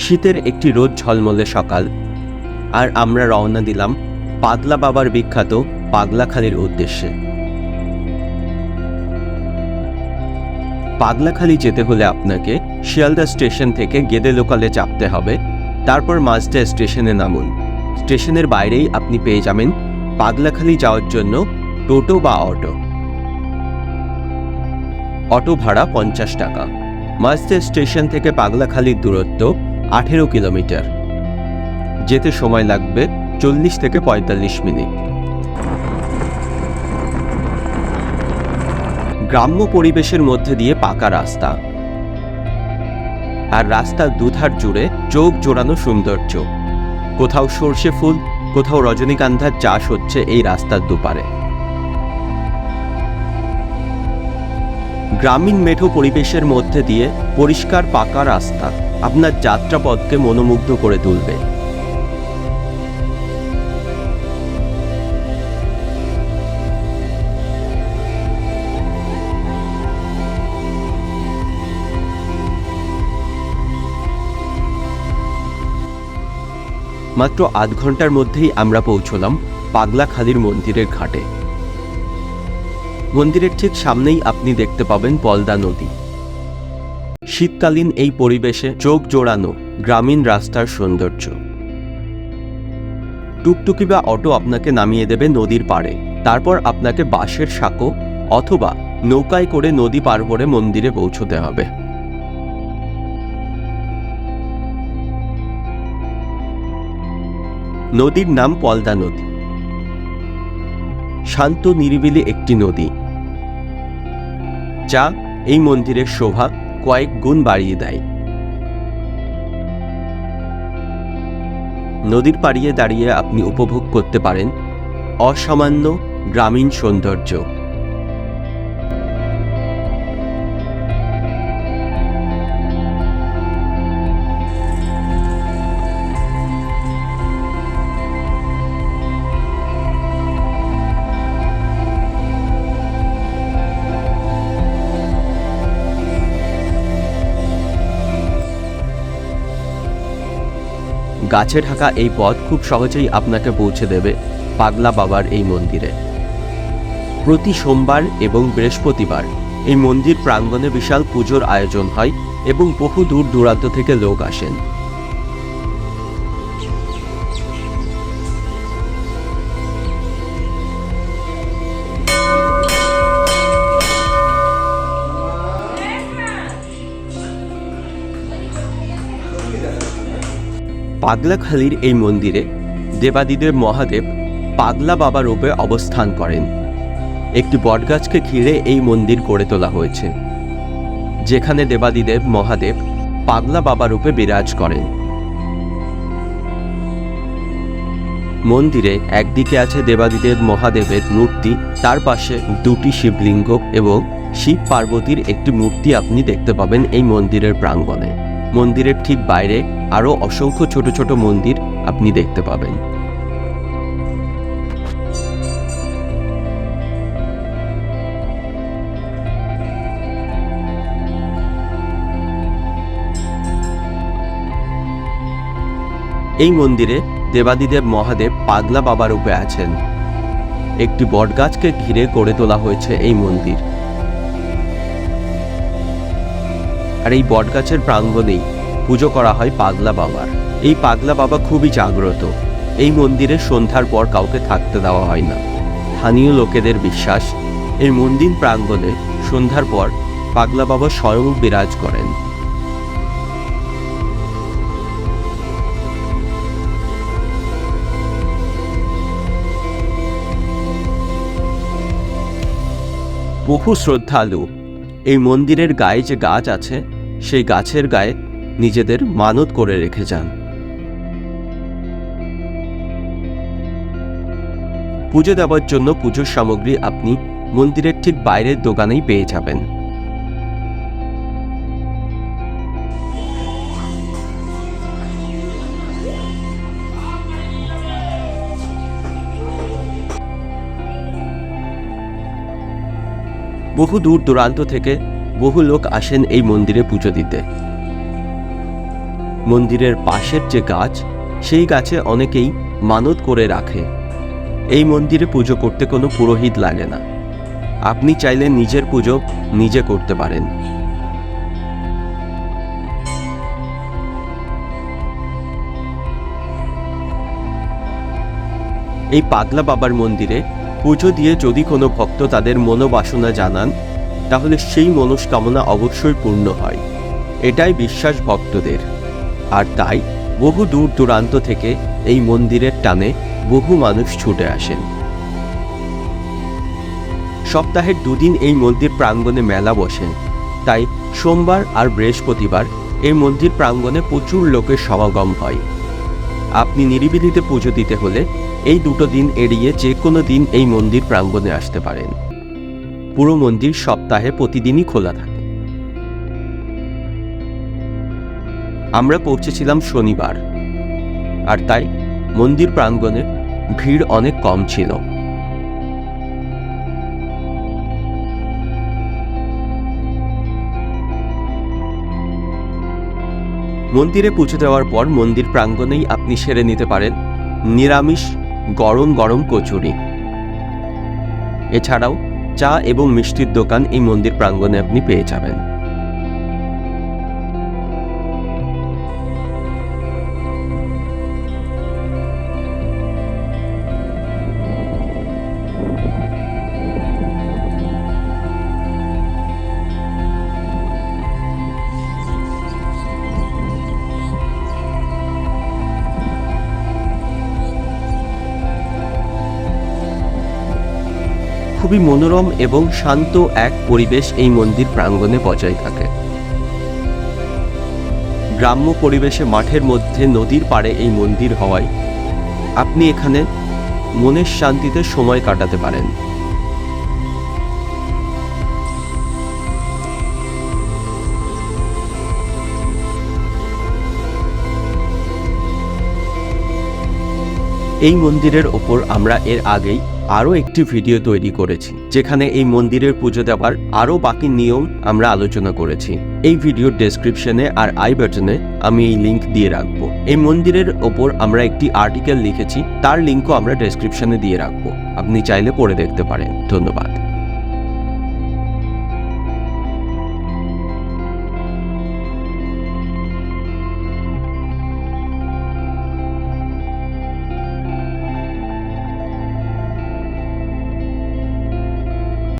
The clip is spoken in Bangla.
শীতের একটি রোদ ঝলমলে সকাল। আর আমরা রওনা দিলাম পাগলা বাবার বিখ্যাত পাগলাখালির উদ্দেশ্যে। পাগলাখালি যেতে হলে আপনাকে শিয়ালদা স্টেশন থেকে গেদে লোকালে চাপতে হবে। তারপর মাঝদা স্টেশনে নামুন। স্টেশনের বাইরেই আপনি পেয়ে যাবেন পাগলাখালি যাওয়ার জন্য টোটো বা অটো। অটো ভাড়া পঞ্চাশ টাকা। মাঝদা স্টেশন থেকে পাগলাখালির দূরত্ব আঠেরো কিলোমিটার। যেতে সময় লাগবে চল্লিশ থেকে পঁয়তাল্লিশ মিনিট। গ্রাম্য পরিবেশের মধ্যে দিয়ে পাকা রাস্তা। আর রাস্তার দুধার জুড়ে চোখ জোড়ানো সৌন্দর্য। কোথাও সর্ষে ফুল, কোথাও রজনীগন্ধার চাষ হচ্ছে এই রাস্তার দুপারে। গ্রামীণ মেঠো পরিবেশের মধ্যে দিয়ে পরিষ্কার পাকা রাস্তা। আপনার যাত্রাপথকে মনোমুগ্ধ করে তুলবে। মাত্র আধ ঘণ্টার মধ্যেই আমরা পৌঁছলাম পাগলাখালির মন্দিরের ঘাটে। মন্দিরের ঠিক সামনেই আপনি দেখতে পাবেন পলদা নদী। শীতকালীন এই পরিবেশে চোখ জোড়ানো গ্রামীণ রাস্তার সৌন্দর্য। টুকটুকি বা অটো আপনাকে নামিয়ে দেবে নদীর পাড়ে। তারপর আপনাকে বাঁশের সাঁকো অথবা নৌকায় করে নদী পার করে মন্দিরে পৌঁছতে হবে। নদীর নাম পলদা নদী। শান্ত নিরিবিলি একটি নদী। যা এই মন্দিরের শোভা কয়েক গুণ বাড়িয়ে দেয়। নদীর পাড়িয়ে দাঁড়িয়ে আপনি উপভোগ করতে পারেন অসামান্য গ্রামীণ সৌন্দর্য। গাছে ঢাকা এই পথ খুব সহজেই আপনাকে পৌঁছে দেবে পাগলা বাবার এই মন্দিরে। প্রতি সোমবার এবং বৃহস্পতিবার এই মন্দির প্রাঙ্গণে বিশাল পুজোর আয়োজন হয় এবং বহু দূর দূরান্ত থেকে লোক আসেন। পাগলাখালির এই মন্দিরে দেবাদিদেব মহাদেব পাগলা বাবা রূপে অবস্থান করেন। একটি বটগাছকে ঘিরে এই মন্দির গড়ে তোলা হয়েছে, যেখানে দেবাদিদেব মহাদেব পাগলা বাবা রূপে বিরাজ করেন। মন্দিরে একদিকে আছে দেবাদিদেব মহাদেবের মূর্তি, তার পাশে দুটি শিবলিঙ্গ এবং শিব পার্বতীর একটি মূর্তি আপনি দেখতে পাবেন এই মন্দিরের প্রাঙ্গণে। মন্দিরের ঠিক বাইরে আরও অসংখ্য ছোট ছোট মন্দির আপনি দেখতে পাবেন। এই মন্দিরে দেবাদিদেব মহাদেব পাগলা বাবা রূপে আছেন। একটি বটগাছকে ঘিরে গড়ে তোলা হয়েছে এই মন্দির। আর এই বটগাছের প্রাঙ্গণেই পুজো করা হয় পাগলা বাবার। এই পাগলা বাবা খুবই জাগ্রত। এই মন্দিরে সন্ধ্যার পর কাউকে থাকতে দেওয়া হয় না। স্থানীয় লোকেদের বিশ্বাস, এই মন্দির প্রাঙ্গণে সন্ধ্যার পর পাগলা বাবা স্বয়ং বিরাজ করেন। বহু শ্রদ্ধালু, এই মন্দিরের গায়ে যে গাছ আছে সেই গাছের গায়ে নিজেদের মানত করে রেখে যান। পুজো দেওয়ার জন্য পুজোর সামগ্রী আপনি মন্দিরের ঠিক বাইরের দোকানেই পেয়ে যাবেন। বহু দূর দূরান্ত থেকে বহু লোক আসেন এই মন্দিরে পুজো দিতে। মন্দিরের পাশের যে গাছ, সেই গাছে অনেকেই মানত করে রাখে। এই মন্দিরে পুজো করতে কোনো পুরোহিত লাগে না। আপনি চাইলে নিজের পুজো নিজে করতে পারেন। এই পাগলা বাবার মন্দিরে পুজো দিয়ে যদি কোনো ভক্ত তাদের মনোবাসনা জানান তাহলে সেই মনস্কামনা অবশ্যই পূর্ণ হয়। এটাই বিশ্বাস ভক্তদের। আর তাই বহু দূর দূরান্ত থেকে এই মন্দিরের টানে বহু মানুষ ছুটে আসেন। সপ্তাহের দুদিন এই মন্দির প্রাঙ্গণে মেলা বসে তাই সোমবার আর বৃহস্পতিবার এই মন্দির প্রাঙ্গণে প্রচুর লোকের সমাগম হয়। আপনি নিরিবিলিতে পুজো দিতে হলে এই দুটো দিন এড়িয়ে যে কোনো দিন এই মন্দির প্রাঙ্গণে আসতে পারেন। পুরো মন্দির সপ্তাহে প্রতিদিনই খোলা থাকে। আমরা পৌঁছেছিলাম শনিবার, আর তাই মন্দির প্রাঙ্গণে ভিড় অনেক কম ছিল। মন্দিরে পুজো দেওয়ার পর মন্দির প্রাঙ্গণেই আপনি সেরে নিতে পারেন নিরামিষ গরম গরম কচুরি। এছাড়াও চা এবং মিষ্টির দোকান এই মন্দির প্রাঙ্গণে আপনি পেয়ে যাবেন। খুবই মনোরম এবং শান্ত এক পরিবেশ এই মন্দির প্রাঙ্গণে বজায় থাকে। গ্রাম্য পরিবেশে মাঠের মধ্যে নদীর পাড়ে এই মন্দির হওয়ায় আপনি এখানে মনের শান্তিতে সময় কাটাতে পারেন। এই মন্দিরের ওপর আমরা এর আগেই আরও একটি ভিডিও তৈরি করেছি, যেখানে এই মন্দিরের পুজো দেওয়ার আরও বাকি নিয়ম আমরা আলোচনা করেছি। এই ভিডিওর ডেসক্রিপশনে আর আই বাটনে আমি এই লিঙ্ক দিয়ে রাখব। এই মন্দিরের ওপর আমরা একটি আর্টিকেল লিখেছি, তার লিঙ্কও আমরা ডেসক্রিপশনে দিয়ে রাখব। আপনি চাইলে পড়ে দেখতে পারেন। ধন্যবাদ।